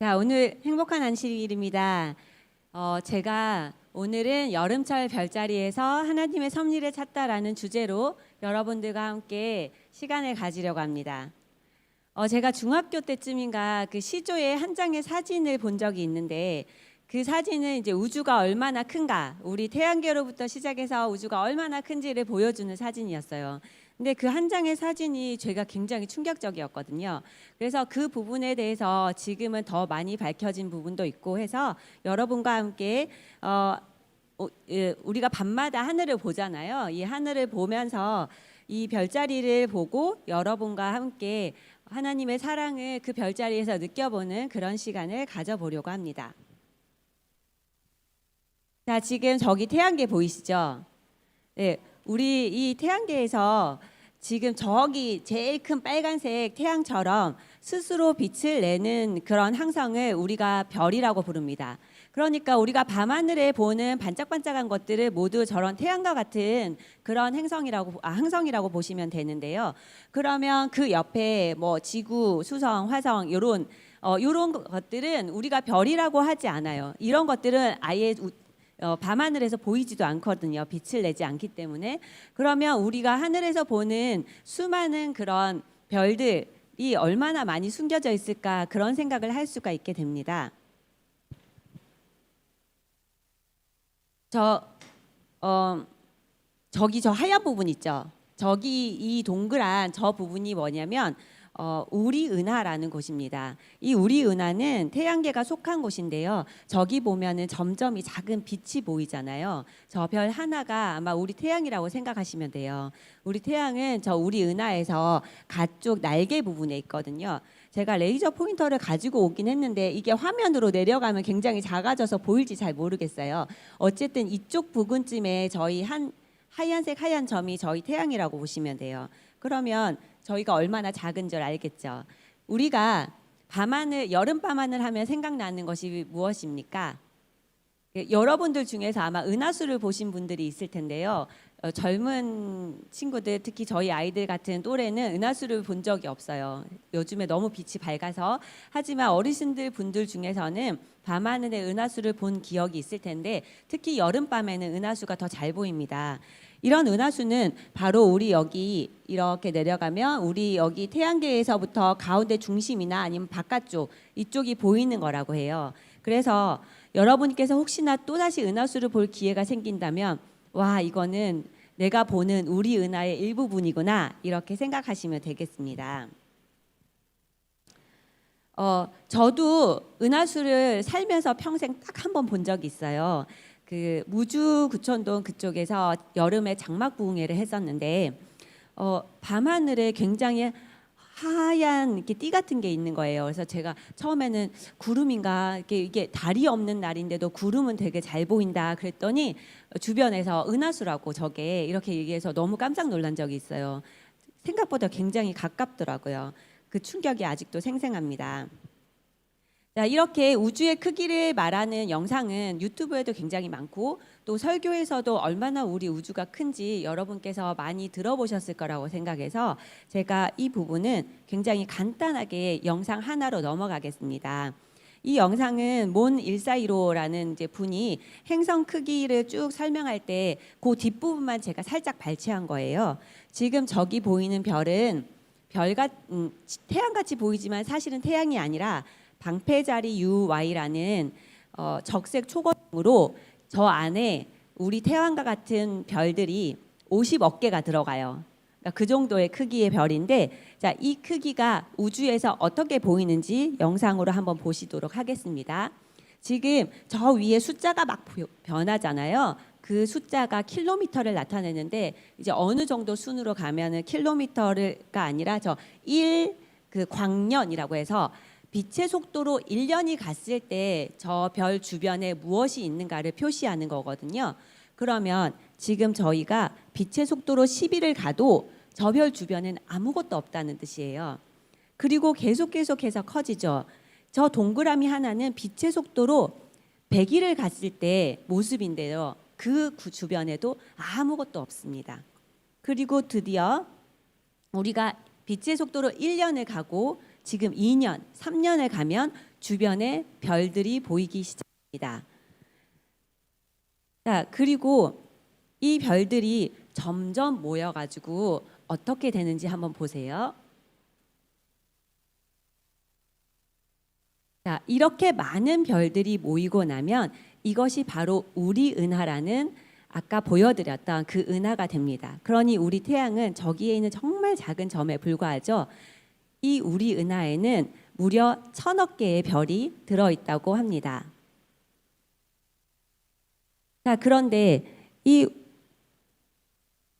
자, 오늘 행복한 안식일입니다. 어, 제가 오늘은 여름철 별자리에서 하나님의 섭리를 찾다라는 주제로 여러분들과 함께 시간을 가지려고 합니다. 어, 제가 중학교 때쯤인가 그 시조의 한 장의 사진을 본 적이 있는데 그 사진은 이제 우주가 얼마나 큰가, 우리 태양계로부터 시작해서 우주가 얼마나 큰지를 보여주는 사진이었어요. 근데 그 한 장의 사진이 제가 굉장히 충격적이었거든요. 그래서 그 부분에 대해서 지금은 더 많이 밝혀진 부분도 있고 해서 여러분과 함께 어, 어, 예, 우리가 밤마다 하늘을 보잖아요. 이 하늘을 보면서 이 별자리를 보고 여러분과 함께 하나님의 사랑을 그 별자리에서 느껴보는 그런 시간을 가져보려고 합니다. 자, 지금 저기 태양계 보이시죠? 네, 우리 이 태양계에서 지금 저기 제일 큰 빨간색 태양처럼 스스로 빛을 내는 그런 항성을 우리가 별이라고 부릅니다. 그러니까 우리가 밤하늘에 보는 반짝반짝한 것들을 모두 저런 태양과 같은 그런 행성이라고 아, 항성이라고 보시면 되는데요. 그러면 그 옆에 뭐 지구, 수성, 화성 요런 어 요런 것들은 우리가 별이라고 하지 않아요. 이런 것들은 아예 우- 어, 밤하늘에서 보이지도 않거든요. 빛을 내지 않기 때문에. 그러면 우리가 하늘에서 보는 수많은 그런 별들이 얼마나 많이 숨겨져 있을까 그런 생각을 할 수가 있게 됩니다. 저 어, 저기 저 하얀 부분 있죠. 저기 이 동그란 저 부분이 뭐냐면 어, 우리 은하라는 곳입니다. 이 우리 은하는 태양계가 속한 곳인데요. 저기 보면은 점점 이 작은 빛이 보이잖아요. 저 별 하나가 아마 우리 태양이라고 생각하시면 돼요. 우리 태양은 저 우리 은하에서 가쪽 날개 부분에 있거든요. 제가 레이저 포인터를 가지고 오긴 했는데 이게 화면으로 내려가면 굉장히 작아져서 보일지 잘 모르겠어요. 어쨌든 이쪽 부근쯤에 저희 한 하얀색 하얀 점이 저희 태양이라고 보시면 돼요. 그러면 저희가 얼마나 작은 줄 알겠죠. 우리가 밤하늘 여름 밤하늘 하면 생각나는 것이 무엇입니까? 예, 여러분들 중에서 아마 은하수를 보신 분들이 있을 텐데요. 어, 젊은 친구들 특히 저희 아이들 같은 또래는 은하수를 본 적이 없어요. 요즘에 너무 빛이 밝아서 하지만 어르신들 분들 중에서는 밤하늘에 은하수를 본 기억이 있을 텐데 특히 여름밤에는 은하수가 더 잘 보입니다. 이런 은하수는 바로 우리 여기 이렇게 내려가면 우리 여기 태양계에서부터 가운데 중심이나 아니면 바깥쪽 이쪽이 보이는 거라고 해요. 그래서 여러분께서 혹시나 또다시 은하수를 볼 기회가 생긴다면 와 이거는 내가 보는 우리 은하의 일부분이구나 이렇게 생각하시면 되겠습니다. 어 저도 은하수를 살면서 평생 딱 한 번 본 적이 있어요. 그 무주 구천동 그쪽에서 여름에 장막 부흥회를 했었는데 어 밤하늘에 굉장히 하얀 이렇게 띠 같은 게 있는 거예요. 그래서 제가 처음에는 구름인가 이게 이게 달이 없는 날인데도 구름은 되게 잘 보인다 그랬더니 주변에서 은하수라고 저게 이렇게 얘기해서 너무 깜짝 놀란 적이 있어요. 생각보다 굉장히 가깝더라고요. 그 충격이 아직도 생생합니다. 자, 이렇게 우주의 크기를 말하는 영상은 유튜브에도 굉장히 많고 또 설교에서도 얼마나 우리 우주가 큰지 여러분께서 많이 들어보셨을 거라고 생각해서 제가 이 부분은 굉장히 간단하게 영상 하나로 넘어가겠습니다. 이 영상은 몬 1415라는 이제 분이 행성 크기를 쭉 설명할 때 그 뒷부분만 제가 살짝 발췌한 거예요. 지금 저기 보이는 별은 별같 음, 태양같이 보이지만 사실은 태양이 아니라 방패자리 UY라는 어, 적색 초고으로 저 안에 우리 태양과 같은 별들이 50억 개가 들어가요. 그러니까 그 정도의 크기의 별인데 자, 이 크기가 우주에서 어떻게 보이는지 영상으로 한번 보시도록 하겠습니다. 지금 저 위에 숫자가 막 보- 변하잖아요. 그 숫자가 킬로미터를 나타내는데 이제 어느 정도 순으로 가면은 킬로미터가 아니라 저 1 그 광년이라고 해서 빛의 속도로 1년이 갔을 때 저 별 주변에 무엇이 있는가를 표시하는 거거든요. 그러면 지금 저희가 빛의 속도로 10일을 가도 저 별 주변엔 아무것도 없다는 뜻이에요. 그리고 계속 계속해서 커지죠. 저 동그라미 하나는 빛의 속도로 100일을 갔을 때 모습인데요. 그 구- 주변에도 아무것도 없습니다. 그리고 드디어 우리가 빛의 속도로 1년을 가고 지금 2년, 3년을 가면 주변에 별들이 보이기 시작합니다. 자, 그리고 이 별들이 점점 모여 가지고 어떻게 되는지 한번 보세요. 자, 이렇게 많은 별들이 모이고 나면 이것이 바로 우리 은하라는 아까 보여드렸던 그 은하가 됩니다. 그러니 우리 태양은 저기에 있는 정말 작은 점에 불과하죠. 이 우리 은하에는 무려 천억 개의 별이 들어있다고 합니다. 자, 그런데 이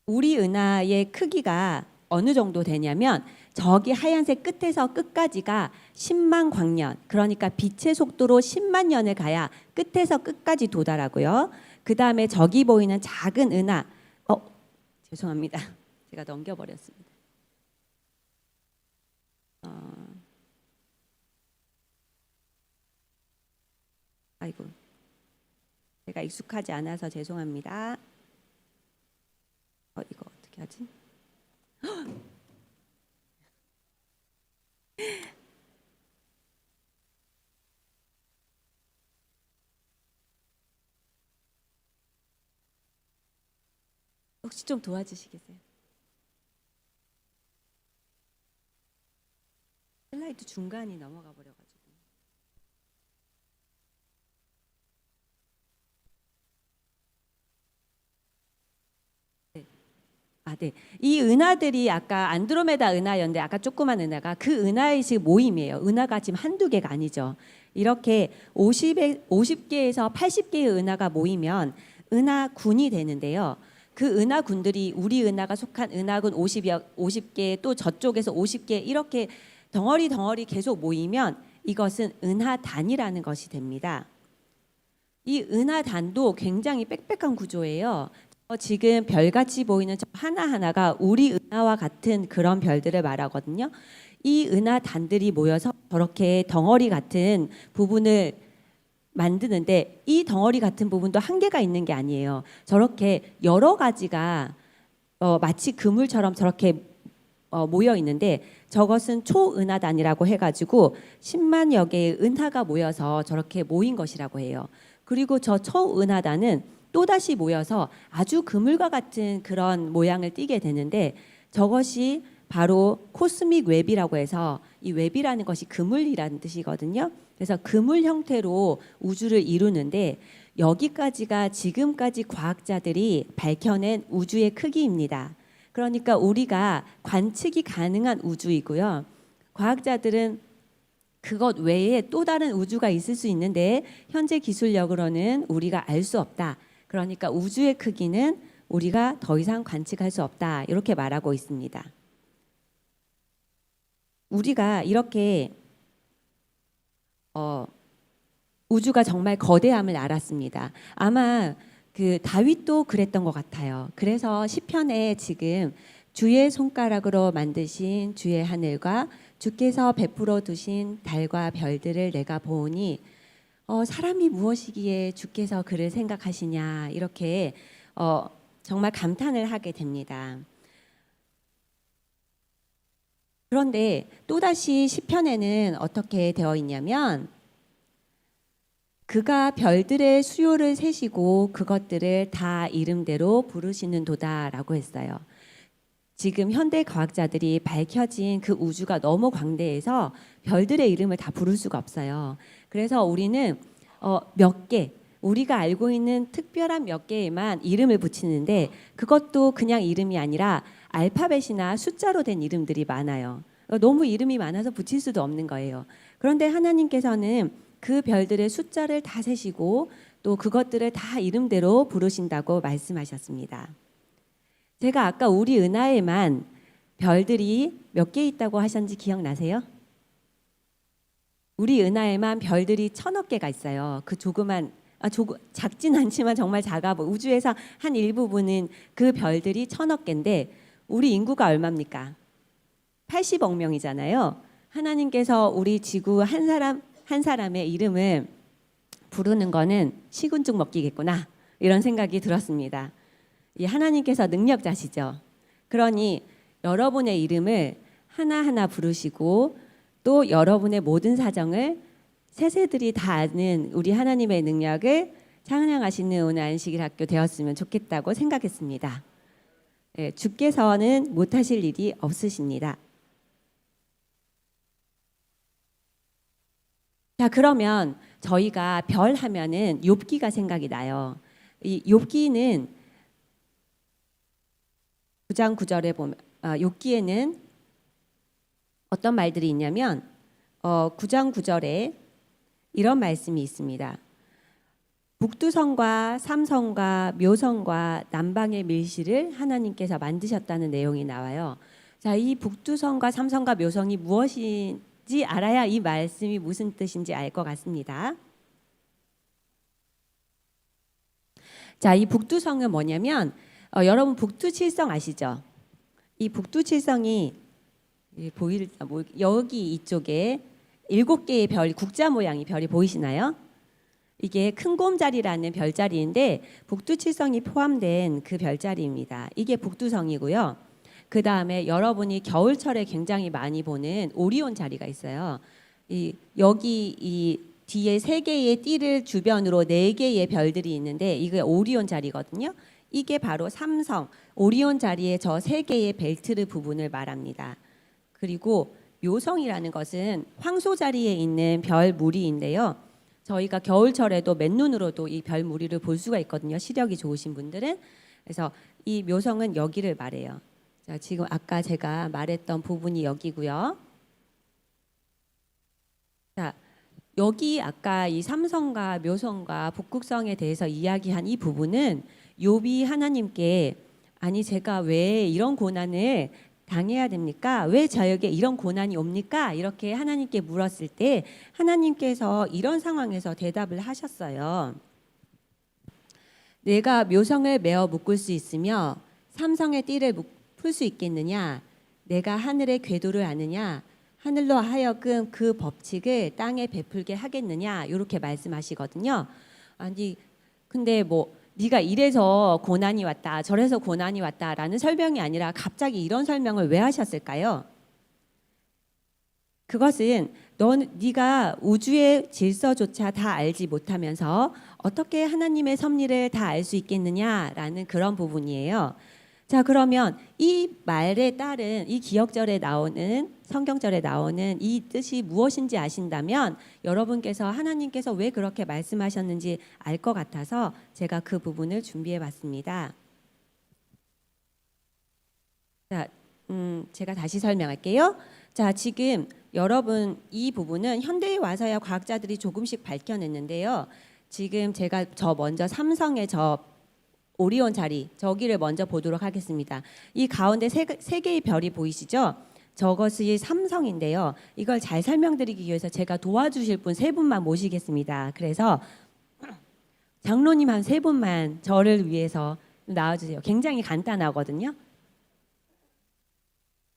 우리 은하의 크기가 어느 정도 되냐면 저기 하얀색 끝에서 끝까지가 10만 광년, 그러니까 빛의 속도로 10만 년을 가야 끝에서 끝까지 도달하고요. 그 다음에 저기 보이는 작은 은하, 어, 죄송합니다. 제가 넘겨버렸습니다. 어, 아이고, 제가 익숙하지 않아서 죄송합니다. 어, 이거 어떻게 하지? 혹시 좀 도와주시겠어요? 슬라이드 중간이 넘어가 버려가지고. 네. 아, 네. 이 은하들이 아까 안드로메다 은하였는데 아까 조그만 은하가 그 은하의 지금 모임이에요. 은하가 지금 한두 개가 아니죠. 이렇게 50에 50개에서 80개의 은하가 모이면 은하군이 되는데요. 그 은하군들이 우리 은하가 속한 은하군 50여 50개 또 저쪽에서 50개 이렇게 덩어리 덩어리 계속 모이면 이것은 은하단이라는 것이 됩니다. 이 은하단도 굉장히 빽빽한 구조예요. 어, 지금 별같이 보이는 저 하나하나가 우리 은하와 같은 그런 별들을 말하거든요. 이 은하단들이 모여서 저렇게 덩어리 같은 부분을 만드는데 이 덩어리 같은 부분도 한계가 있는 게 아니에요. 저렇게 여러 가지가 어, 마치 그물처럼 저렇게 어, 모여 있는데 저것은 초은하단이라고 해가지고 10만여 개의 은하가 모여서 저렇게 모인 것이라고 해요. 그리고 저 초은하단은 또다시 모여서 아주 그물과 같은 그런 모양을 띠게 되는데 저것이 바로 코스믹 웹이라고 해서 이 웹이라는 것이 그물이라는 뜻이거든요. 그래서 그물 형태로 우주를 이루는데 여기까지가 지금까지 과학자들이 밝혀낸 우주의 크기입니다. 그러니까 우리가 관측이 가능한 우주이고요. 과학자들은 그것 외에 또 다른 우주가 있을 수 있는데 현재 기술력으로는 우리가 알 수 없다. 그러니까 우주의 크기는 우리가 더 이상 관측할 수 없다. 이렇게 말하고 있습니다. 우리가 이렇게 어, 우주가 정말 거대함을 알았습니다. 아마 그 다윗도 그랬던 것 같아요. 그래서 시편에 지금 주의 손가락으로 만드신 주의 하늘과 주께서 베풀어 두신 달과 별들을 내가 보니 어, 사람이 무엇이기에 주께서 그를 생각하시냐 이렇게 어, 정말 감탄을 하게 됩니다. 그런데 또다시 시편에는 어떻게 되어 있냐면 그가 별들의 수요를 세시고 그것들을 다 이름대로 부르시는 도다라고 했어요. 지금 현대 과학자들이 밝혀진 그 우주가 너무 광대해서 별들의 이름을 다 부를 수가 없어요. 그래서 우리는 어, 몇 개, 우리가 알고 있는 특별한 몇 개에만 이름을 붙이는데 그것도 그냥 이름이 아니라 알파벳이나 숫자로 된 이름들이 많아요. 어, 너무 이름이 많아서 붙일 수도 없는 거예요. 그런데 하나님께서는 그 별들의 숫자를 다 세시고 또 그것들을 다 이름대로 부르신다고 말씀하셨습니다. 제가 아까 우리 은하에만 별들이 몇 개 있다고 하셨는지 기억나세요? 우리 은하에만 별들이 천억 개가 있어요. 그 조그만 아, 조, 작진 않지만 정말 작아 보 우주에서 한 일부분은 그 별들이 천억 개인데 우리 인구가 얼마입니까? 80억 명이잖아요. 하나님께서 우리 지구 한 사람 한 사람의 이름을 부르는 거는 시군죽 먹기겠구나 이런 생각이 들었습니다. 이 하나님께서 능력자시죠. 그러니 여러분의 이름을 하나하나 부르시고 또 여러분의 모든 사정을 세세들이 다 아는 우리 하나님의 능력을 찬양하시는 오늘 안식일 학교 되었으면 좋겠다고 생각했습니다. 예, 주께서는 못하실 일이 없으십니다. 자 그러면 저희가 별 하면은 욥기가 생각이 나요. 이 욥기는 9장 9절에 보면 아, 욥기에는 어떤 말들이 있냐면 어, 9장 9절에 이런 말씀이 있습니다. 북두성과 삼성과 묘성과 남방의 밀실을 하나님께서 만드셨다는 내용이 나와요. 자, 이 북두성과 삼성과 묘성이 무엇인 지 알아야 이 말씀이 무슨 뜻인지 알 것 같습니다. 자, 이 북두성은 뭐냐면 어, 여러분 북두칠성 아시죠? 이 북두칠성이 이 보일 아, 뭐, 여기 이쪽에 일곱 개의 별 국자 모양의 별이 보이시나요? 이게 큰 곰자리라는 별자리인데 북두칠성이 포함된 그 별자리입니다. 이게 북두성이고요. 그 다음에 여러분이 겨울철에 굉장히 많이 보는 오리온 자리가 있어요. 이 여기 이 뒤에 세 개의 띠를 주변으로 네 개의 별들이 있는데 이게 오리온 자리거든요. 이게 바로 삼성 오리온 자리의 저 세 개의 벨트 부분을 말합니다. 그리고 묘성이라는 것은 황소 자리에 있는 별 무리인데요. 저희가 겨울철에도 맨눈으로도 이 별 무리를 볼 수가 있거든요. 시력이 좋으신 분들은 그래서 이 묘성은 여기를 말해요. 자, 지금 아까 제가 말했던 부분이 여기고요. 자, 여기 아까 이 삼성과 묘성과 북극성에 대해서 이야기한 이 부분은 욥이 하나님께 아니 제가 왜 이런 고난을 당해야 됩니까? 왜 저에게 이런 고난이 옵니까? 이렇게 하나님께 물었을 때 하나님께서 이런 상황에서 대답을 하셨어요. 내가 묘성을 메어 묶을 수 있으며 삼성의 띠를 풀 수 있겠느냐? 내가 하늘의 궤도를 아느냐? 하늘로 하여금 그 법칙을 땅에 베풀게 하겠느냐? 이렇게 말씀하시거든요. 아니 근데 뭐 네가 이래서 고난이 왔다, 저래서 고난이 왔다라는 설명이 아니라 갑자기 이런 설명을 왜 하셨을까요? 그것은 넌 네가 우주의 질서조차 다 알지 못하면서 어떻게 하나님의 섭리를 다 알 수 있겠느냐라는 그런 부분이에요. 자, 그러면 이 말에 따른 이 기억절에 나오는 성경절에 나오는 이 뜻이 무엇인지 아신다면 여러분께서 하나님께서 왜 그렇게 말씀하셨는지 알 것 같아서 제가 그 부분을 준비해 봤습니다. 자, 음, 제가 다시 설명할게요. 자, 지금 여러분 이 부분은 현대에 와서야 과학자들이 조금씩 밝혀냈는데요. 지금 제가 저 먼저 삼성의 저 오리온 자리 저기를 먼저 보도록 하겠습니다. 이 가운데 세, 세 개의 별이 보이시죠? 저것이 삼성인데요. 이걸 잘 설명드리기 위해서 제가 도와주실 분 세 분만 모시겠습니다. 그래서 장로님 한 세 분만 저를 위해서 나와주세요. 굉장히 간단하거든요.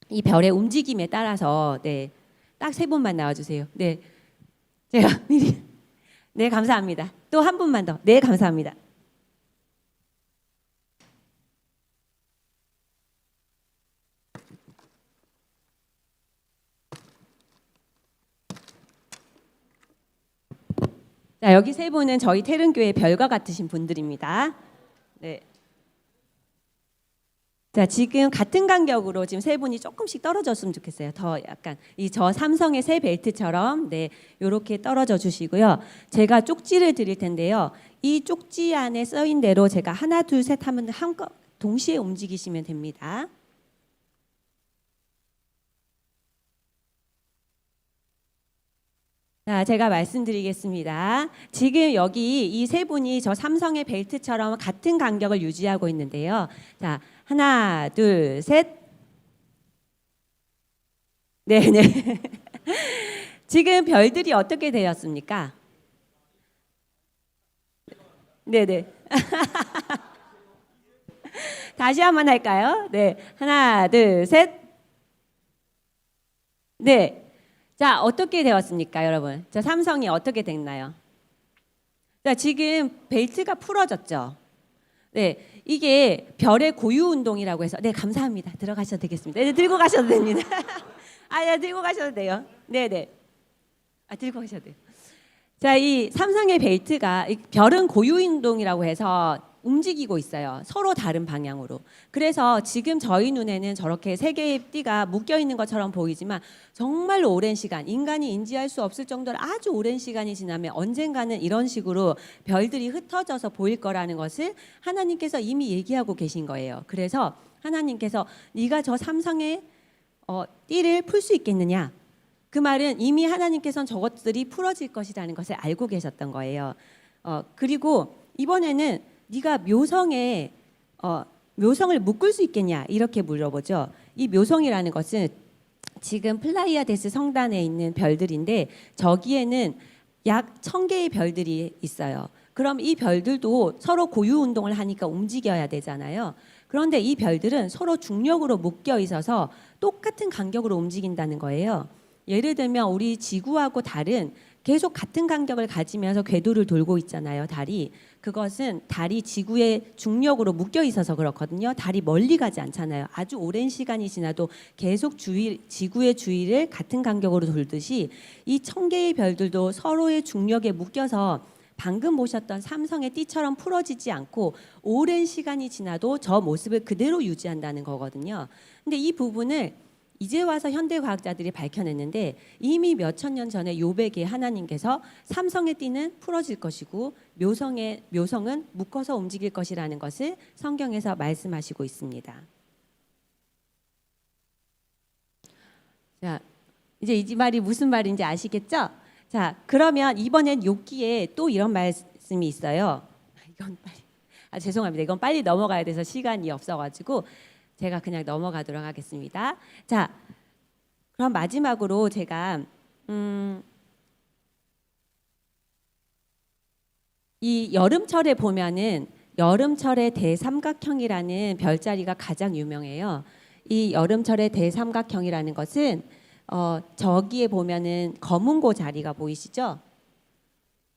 이 별의 움직임에 따라서 네, 딱 세 분만 나와주세요. 네, 제가 미리 네 감사합니다. 또 한 분만 더. 네 감사합니다. 자, 여기 세 분은 저희 태릉교회 별과 같으신 분들입니다. 네. 자, 지금 같은 간격으로 지금 세 분이 조금씩 떨어졌으면 좋겠어요. 더 약간 이 저 삼성의 새 벨트처럼 네, 요렇게 떨어져 주시고요. 제가 쪽지를 드릴 텐데요. 이 쪽지 안에 써인 대로 제가 하나 둘 셋 하면 한꺼 동시에 움직이시면 됩니다. 자, 제가 말씀드리겠습니다. 지금 여기 이 세 분이 저 삼성의 벨트처럼 같은 간격을 유지하고 있는데요. 자, 하나, 둘, 셋. 네, 네. 지금 별들이 어떻게 되었습니까? 네, 네. 다시 한번 할까요? 네. 하나, 둘, 셋. 네. 자, 어떻게 되었습니까, 여러분? 자, 삼성이 어떻게 됐나요? 자, 지금 벨트가 풀어졌죠. 네, 이게 별의 고유 운동이라고 해서 네 감사합니다. 들어가셔도 되겠습니다. 네, 들고 가셔도 됩니다. 아, 야, 들고 가셔도 돼요. 네, 네. 아, 들고 가셔도 돼요. 자, 이 삼성의 벨트가 이 별은 고유 운동이라고 해서 움직이고 있어요. 서로 다른 방향으로. 그래서 지금 저희 눈에는 저렇게 세 개의 띠가 묶여 있는 것처럼 보이지만 정말 오랜 시간, 인간이 인지할 수 없을 정도로 아주 오랜 시간이 지나면 언젠가는 이런 식으로 별들이 흩어져서 보일 거라는 것을 하나님께서 이미 얘기하고 계신 거예요. 그래서 하나님께서 네가 저 삼성의 어, 띠를 풀 수 있겠느냐? 그 말은 이미 하나님께서는 저것들이 풀어질 것이라는 것을 알고 계셨던 거예요. 어, 그리고 이번에는 네가 묘성에 어, 묘성을 묶을 수 있겠냐 이렇게 물어보죠. 이 묘성이라는 것은 지금 플라이아데스 성단에 있는 별들인데 저기에는 약 천 개의 별들이 있어요. 그럼 이 별들도 서로 고유 운동을 하니까 움직여야 되잖아요. 그런데 이 별들은 서로 중력으로 묶여 있어서 똑같은 간격으로 움직인다는 거예요. 예를 들면 우리 지구하고 달은 계속 같은 간격을 가지면서 궤도를 돌고 있잖아요. 달이 그것은 달이 지구의 중력으로 묶여 있어서 그렇거든요. 달이 멀리 가지 않잖아요. 아주 오랜 시간이 지나도 계속 주위 지구의 주위를 같은 간격으로 돌듯이 이 천 개의 별들도 서로의 중력에 묶여서 방금 보셨던 삼성의 띠처럼 풀어지지 않고 오랜 시간이 지나도 저 모습을 그대로 유지한다는 거거든요. 근데 이 부분을 이제 와서 현대 과학자들이 밝혀냈는데 이미 몇 천 년 전에 요백에 하나님께서 삼성의 띠는 풀어질 것이고 묘성의 묘성은 묶어서 움직일 것이라는 것을 성경에서 말씀하시고 있습니다. 자, 이제 이 말이 무슨 말인지 아시겠죠? 자, 그러면 이번엔 욥기에 또 이런 말씀이 있어요. 이건 빨리 아 죄송합니다. 이건 빨리 넘어가야 돼서 시간이 없어가지고 제가 그냥 넘어가도록 하겠습니다. 자, 그럼 마지막으로 제가 음, 이 여름철에 보면은 여름철의 대삼각형이라는 별자리가 가장 유명해요. 이 여름철의 대삼각형이라는 것은 어, 저기에 보면은 검은고 자리가 보이시죠?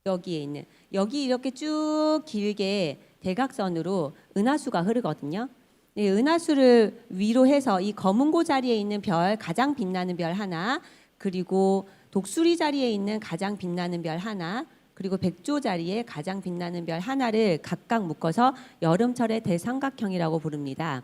여기에 있는 여기 이렇게 쭉 길게 대각선으로 은하수가 흐르거든요. 이 은하수를 위로 해서 이 검은고 자리에 있는 별 가장 빛나는 별 하나 그리고 독수리 자리에 있는 가장 빛나는 별 하나 그리고 백조 자리에 가장 빛나는 별 하나를 각각 묶어서 여름철의 대삼각형이라고 부릅니다.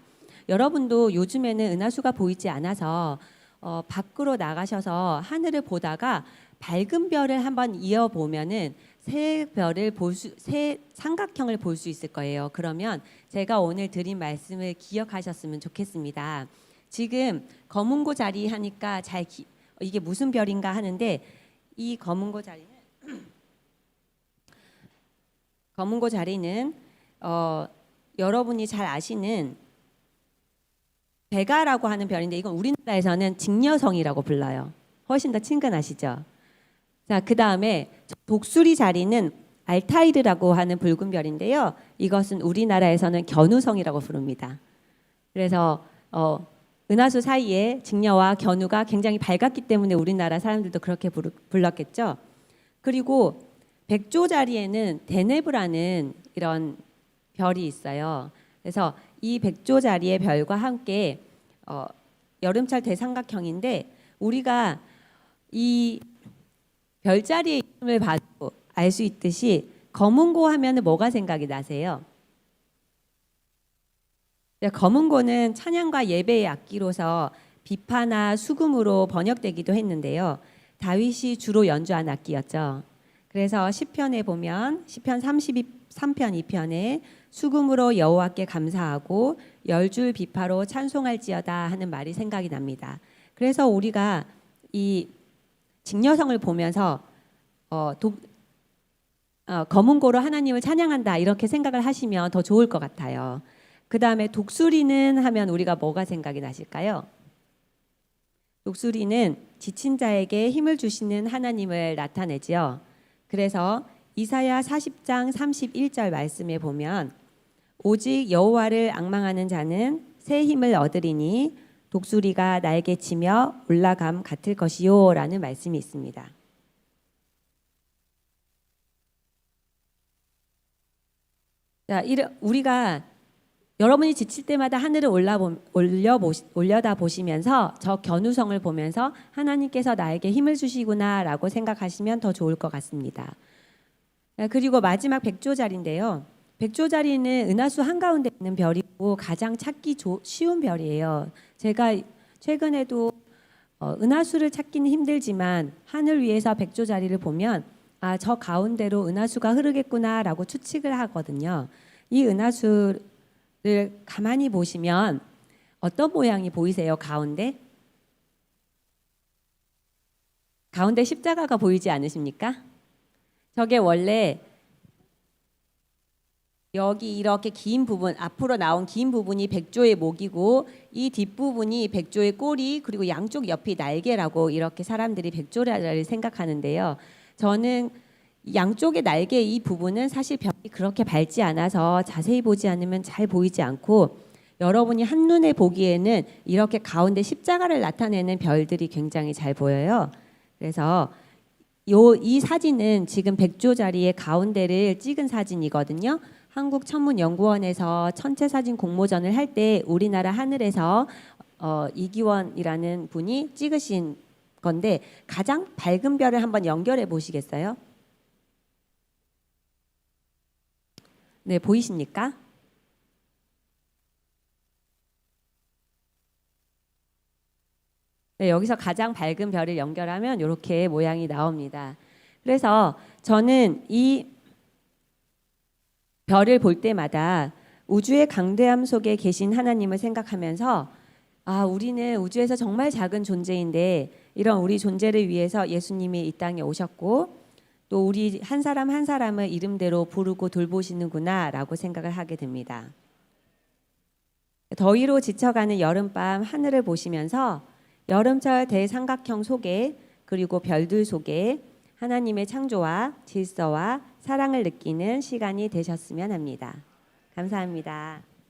여러분도 요즘에는 은하수가 보이지 않아서 어, 밖으로 나가셔서 하늘을 보다가 밝은 별을 한번 이어 보면은 새 별을 볼 수, 새 삼각형을 볼 수 있을 거예요. 그러면 제가 오늘 드린 말씀을 기억하셨으면 좋겠습니다. 지금 검은고 자리 하니까 잘 기, 이게 무슨 별인가 하는데 이 검은고 자리는 검은고 자리는 어, 여러분이 잘 아시는 베가라고 하는 별인데 이건 우리나라에서는 직녀성이라고 불러요. 훨씬 더 친근하시죠? 자, 그 다음에 독수리 자리는 알타이르라고 하는 붉은 별인데요. 이것은 우리나라에서는 견우성이라고 부릅니다. 그래서 어, 은하수 사이에 직녀와 견우가 굉장히 밝았기 때문에 우리나라 사람들도 그렇게 부르, 불렀겠죠. 그리고 백조 자리에는 데네브라는 이런 별이 있어요. 그래서 이 백조 자리의 별과 함께 어, 여름철 대삼각형인데 우리가 이 별자리의 이름을 봐도 알 수 있듯이 검은고 하면은 뭐가 생각이 나세요? 네, 검은고는 찬양과 예배의 악기로서 비파나 수금으로 번역되기도 했는데요. 다윗이 주로 연주한 악기였죠. 그래서 시편에 보면 시편 33편 2편에 수금으로 여호와께 감사하고 열 줄 비파로 찬송할지어다 하는 말이 생각이 납니다. 그래서 우리가 이 직녀성을 보면서 어, 독, 어, 검은 고로 하나님을 찬양한다 이렇게 생각을 하시면 더 좋을 것 같아요. 그 다음에 독수리는 하면 우리가 뭐가 생각이 나실까요? 독수리는 지친 자에게 힘을 주시는 하나님을 나타내지요. 그래서 이사야 40장 31절 말씀에 보면 오직 여호와를 악망하는 자는 새 힘을 얻으리니 독수리가 날개 치며 올라감 같을 것이요 라는 말씀이 있습니다. 자, 우리가 여러분이 지칠 때마다 하늘을 올려 올려다 보시면서 저 견우성을 보면서 하나님께서 나에게 힘을 주시구나라고 생각하시면 더 좋을 것 같습니다. 아, 그리고 마지막 백조자리인데요. 백조 자리는 은하수 한가운데 있는 별이고 가장 찾기 조- 쉬운 별이에요. 제가 최근에도 어, 은하수를 찾기는 힘들지만 하늘 위에서 백조 자리를 보면 아, 저 가운데로 은하수가 흐르겠구나라고 추측을 하거든요. 이 은하수를 가만히 보시면 어떤 모양이 보이세요? 가운데? 가운데 십자가가 보이지 않으십니까? 저게 원래 여기 이렇게 긴 부분 앞으로 나온 긴 부분이 백조의 목이고 이 뒷부분이 백조의 꼬리 그리고 양쪽 옆이 날개라고 이렇게 사람들이 백조라를 생각하는데요. 저는 양쪽의 날개 이 부분은 사실 별이 그렇게 밝지 않아서 자세히 보지 않으면 잘 보이지 않고 여러분이 한눈에 보기에는 이렇게 가운데 십자가를 나타내는 별들이 굉장히 잘 보여요. 그래서 요 이 사진은 지금 백조 자리의 가운데를 찍은 사진이거든요. 한국천문연구원에서 천체 사진 공모전을 할 때 우리나라 하늘에서 어, 이기원이라는 분이 찍으신 건데 가장 밝은 별을 한번 연결해 보시겠어요? 네, 보이십니까? 네, 여기서 가장 밝은 별을 연결하면 이렇게 모양이 나옵니다. 그래서 저는 이 별을 볼 때마다 우주의 강대함 속에 계신 하나님을 생각하면서 아, 우리는 우주에서 정말 작은 존재인데 이런 우리 존재를 위해서 예수님이 이 땅에 오셨고 또 우리 한 사람 한 사람을 이름대로 부르고 돌보시는구나라고 생각을 하게 됩니다. 더위로 지쳐가는 여름밤 하늘을 보시면서 여름철 대삼각형 속에 그리고 별들 속에 하나님의 창조와 질서와 사랑을 느끼는 시간이 되셨으면 합니다. 감사합니다.